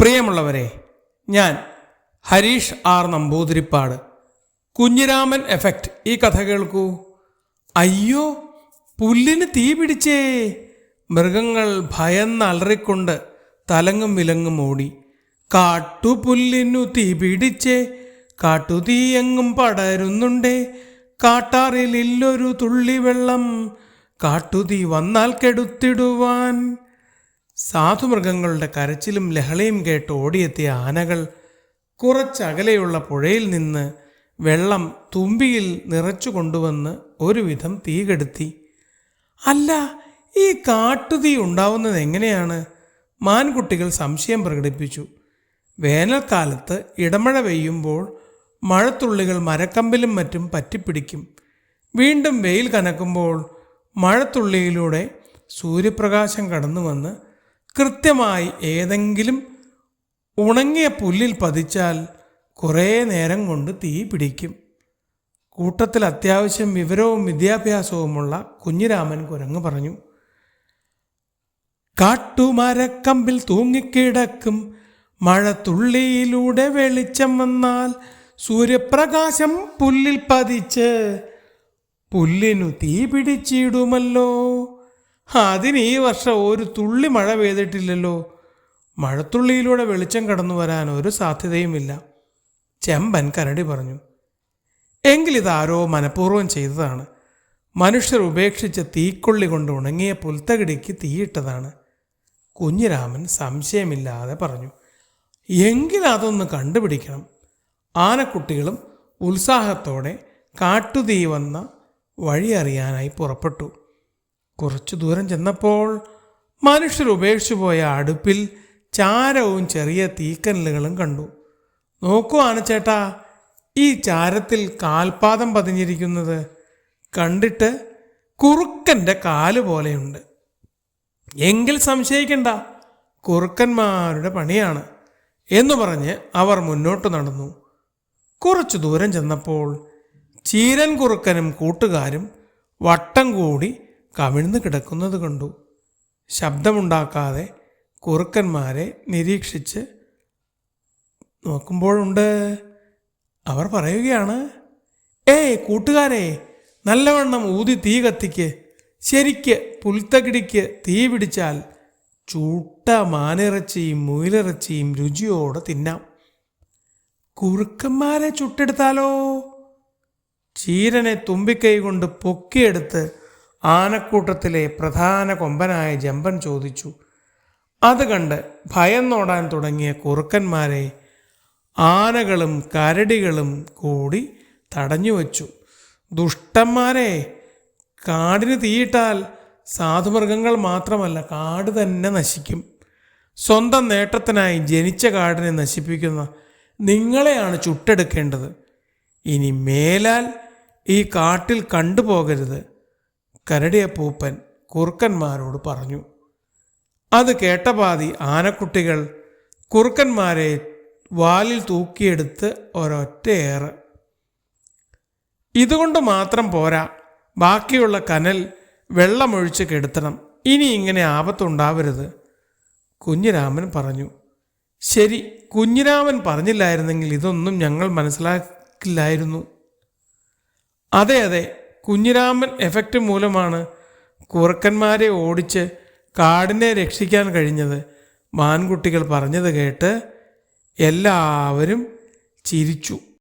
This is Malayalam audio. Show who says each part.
Speaker 1: പ്രിയമുള്ളവരെ ഞാൻ ഹരീഷ് ആർ നമ്പൂതിരിപ്പാട്. കുഞ്ഞിരാമൻ എഫക്റ്റ് ഈ കഥ കേൾക്കൂ. അയ്യോ പുല്ലിന് തീ പിടിച്ചേ. മൃഗങ്ങൾ ഭയന്ന് അലറിക്കൊണ്ട് തലങ്ങും വിലങ്ങും ഓടി. കാട്ടുപുല്ലിനു തീ പിടിച്ചേ. കാട്ടുതീയെങ്ങും പടരുന്നുണ്ടേ. കാട്ടാറിലില്ലൊരു തുള്ളി വെള്ളം കാട്ടുതീ വന്നാൽ കെടുത്തിടുവാൻ. സാധുമൃഗങ്ങളുടെ കരച്ചിലും ലഹളയും കേട്ട് ഓടിയെത്തിയ ആനകൾ കുറച്ചകലെയുള്ള പുഴയിൽ നിന്ന് വെള്ളം തുമ്പിയിൽ നിറച്ചു കൊണ്ടുവന്ന് ഒരുവിധം തീ കെടുത്തി അല്ല ഈ കാട്ടുതീ ഉണ്ടാവുന്നത് എങ്ങനെയാണ്? മാൻകുട്ടികൾ സംശയം പ്രകടിപ്പിച്ചു. വേനൽക്കാലത്ത് ഇടമഴ പെയ്യുമ്പോൾ മഴത്തുള്ളികൾ മരക്കമ്പിലും മറ്റും പറ്റിപ്പിടിക്കും. വീണ്ടും വെയിൽ കനക്കുമ്പോൾ മഴത്തുള്ളിയിലൂടെ സൂര്യപ്രകാശം കടന്നു വന്ന് കൃത്യമായി ഏതെങ്കിലും ഉണങ്ങിയ പുല്ലിൽ പതിച്ചാൽ കുറേ നേരം കൊണ്ട് തീ പിടിക്കും. കൂട്ടത്തിൽ അത്യാവശ്യം വിവരവും വിദ്യാഭ്യാസവുമുള്ള കുഞ്ഞിരാമൻ കുരങ്ങ് പറഞ്ഞു കാട്ടുമരക്കമ്പിൽ തൂങ്ങിക്കിടക്കും. മഴത്തുള്ളിയിലൂടെ വെളിച്ചം വന്നാൽ സൂര്യപ്രകാശം പുല്ലിൽ പതിച്ച് പുല്ലിനു തീ പിടിച്ചിടുമല്ലോ. അതിന് ഈ വർഷം ഒരു തുള്ളി മഴ പെയ്തിട്ടില്ലല്ലോ. മഴത്തുള്ളിയിലൂടെ വെളിച്ചം കടന്നു വരാൻ ഒരു സാധ്യതയുമില്ല. ചെമ്പൻ കരടി പറഞ്ഞു. എങ്കിലിതാരോ മനഃപൂർവം ചെയ്തതാണ്. മനുഷ്യർ ഉപേക്ഷിച്ച തീക്കൊള്ളി കൊണ്ട് ഉണങ്ങിയ പുൽത്തകിടിക്ക് തീയിട്ടതാണ്. കുഞ്ഞിരാമൻ സംശയമില്ലാതെ പറഞ്ഞു. എങ്കിൽ അതൊന്ന് കണ്ടുപിടിക്കണം. ആനക്കുട്ടികളും ഉത്സാഹത്തോടെ കാട്ടുതീ വന്ന വഴി അറിയാനായി പുറപ്പെട്ടു. കുറച്ചു ദൂരം ചെന്നപ്പോൾ മനുഷ്യർ ഉപേക്ഷിച്ചു പോയ അടുപ്പിൽ ചാരവും ചെറിയ തീക്കനലുകളും കണ്ടു. നോക്കൂ ചേട്ടാ ഈ ചാരത്തിൽ കാൽപാദം പതിഞ്ഞിരിക്കുന്നത് കണ്ടിട്ട് കുറുക്കന്റെ കാൽ പോലെയുണ്ട്. എങ്കിൽ സംശയിക്കണ്ട കുറുക്കന്മാരുടെ പണിയാണ് എന്നു പറഞ്ഞ് അവർ മുന്നോട്ട് നടന്നു. കുറച്ചു ദൂരം ചെന്നപ്പോൾ ചീരൻ കുറുക്കനും കൂട്ടുകാരും വട്ടം കൂടി കവിഴ്ന്നു കിടക്കുന്നത് കണ്ടു. ശബ്ദമുണ്ടാക്കാതെ കുറുക്കന്മാരെ നിരീക്ഷിച്ച് നോക്കുമ്പോഴുണ്ട്. അവർ പറയുകയാണ് ഏയ് കൂട്ടുകാരെ നല്ലവണ്ണം ഊതി തീ കത്തിക്ക്. ശരിക്ക് പുൽത്തകിടിക്ക് തീ പിടിച്ചാൽ ചൂട്ട മാനിറച്ചിയും മുയിലിറച്ചിയും രുചിയോടെ തിന്നാം. കുറുക്കന്മാരെ ചുട്ടെടുത്താലോ? ചീരനെ തുമ്പിക്കൈ കൊണ്ട് പൊക്കിയെടുത്ത് ആനക്കൂട്ടത്തിലെ പ്രധാന കൊമ്പനായ ജമ്പൻ ചോദിച്ചു അത് കണ്ട് ഭയം നോടാൻ തുടങ്ങിയ കുറുക്കന്മാരെ ആനകളും കരടികളും കൂടി തടഞ്ഞു വച്ചു. ദുഷ്ടന്മാരെ കാടിന് തീയിട്ടാൽ സാധുമൃഗങ്ങൾ മാത്രമല്ല കാട് തന്നെ നശിക്കും. സ്വന്തം നേട്ടത്തിനായി ജനിച്ച കാടിനെ നശിപ്പിക്കുന്ന നിങ്ങളെയാണ് ചുട്ടെടുക്കേണ്ടത്. ഇനി മേലാൽ ഈ കാട്ടിൽ കണ്ടുപോകരുത്. കരടിയപ്പൂപ്പൻ കുറുക്കന്മാരോട് പറഞ്ഞു അത് കേട്ടപാതി ആനക്കുട്ടികൾ കുറുക്കന്മാരെ വാലിൽ തൂക്കിയെടുത്ത് ഒരൊറ്റയേറ്. ഇതുകൊണ്ട് മാത്രം പോരാ ബാക്കിയുള്ള കനൽ വെള്ളമൊഴിച്ച് കെടുത്തണം. ഇനി ഇങ്ങനെ ആപത്തുണ്ടാവരുത്. കുഞ്ഞിരാമൻ പറഞ്ഞു ശരി കുഞ്ഞിരാമൻ പറഞ്ഞില്ലായിരുന്നെങ്കിൽ ഇതൊന്നും ഞങ്ങൾ മനസ്സിലാക്കില്ലായിരുന്നു. അതെ അതെ കുഞ്ഞിരാമൻ എഫക്റ്റ് മൂലമാണ് കുറുക്കന്മാരെ ഓടിച്ച് കാടിനെ രക്ഷിക്കാൻ കഴിഞ്ഞത്. മാൻകുട്ടികൾ പറഞ്ഞത് കേട്ട് എല്ലാവരും ചിരിച്ചു.